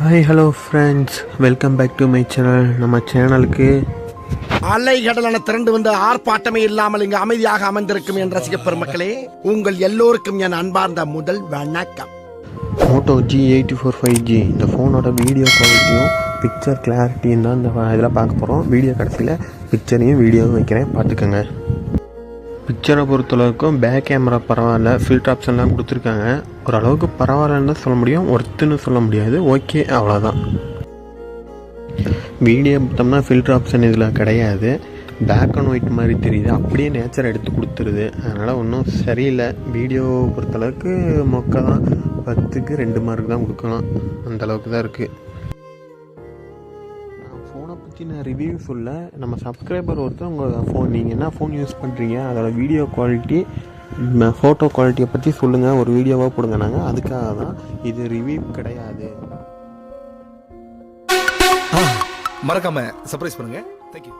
Hi hello friends welcome back to my channel நம்ம சேனலுக்கு அலை கடலான திரண்டு வந்து ஆர்ப்பாட்டமே இல்லாமல் இங்கு அமைதியாக அமர்ந்திருக்கும் என் ரசிக பெருமக்களே உங்கள் எல்லோருக்கும் என் அன்பார்ந்த முதல் வணக்கம். Moto G eighty four five G இந்த ஃபோனோட வீடியோ குவாலிட்டியும் பிக்சர் கிளாரிட்டியும் தான் இந்த இதில் பார்க்க போகிறோம் வீடியோ கடைசியில் பிக்சரையும் வீடியோவும் வைக்கிறேன். பார்த்துக்கோங்க. பிக்சரை பொறுத்தளவுக்கும் பேக் கேமரா பரவாயில்ல ஃபில்டர் ஆப்ஷன்லாம் கொடுத்துருக்காங்க. ஓரளவுக்கு பரவாயில்லன்னு தான் சொல்ல முடியும் ஒர்த்துன்னு சொல்ல முடியாது. ஓகே அவ்வளோதான் வீடியோ பார்த்தோம்னா ஃபில்டர் ஆப்ஷன் இதில் கிடையாது. பிளாக் அண்ட் ஒயிட் மாதிரி தெரியுது. அப்படியே நேச்சர் எடுத்து கொடுத்துருது. அதனால் ஒன்றும் சரியில்லை. வீடியோ பொறுத்தளவுக்கு மொக்க தான். பத்துக்கு ரெண்டு மார்க் தான் கொடுக்கலாம். அந்த அளவுக்கு தான் இருக்குது ஃபோனை பற்றி நான் ரிவ்யூ சொல்ல நம்ம சப்ஸ்கிரைபர் ஒருத்தர் உங்கள் ஃபோன் நீங்கள் என்ன ஃபோன் யூஸ் பண்ணுறீங்க அதோட வீடியோ குவாலிட்டி ஃபோட்டோ குவாலிட்டியை பற்றி சொல்லுங்கள் ஒரு வீடியோவாக போடுங்க நாங்கள் அதுக்காக தான் இது ரிவ்யூ கிடையாது. மறக்காமல் சர்ப்ரைஸ் பண்ணுங்கள் தேங்க்யூ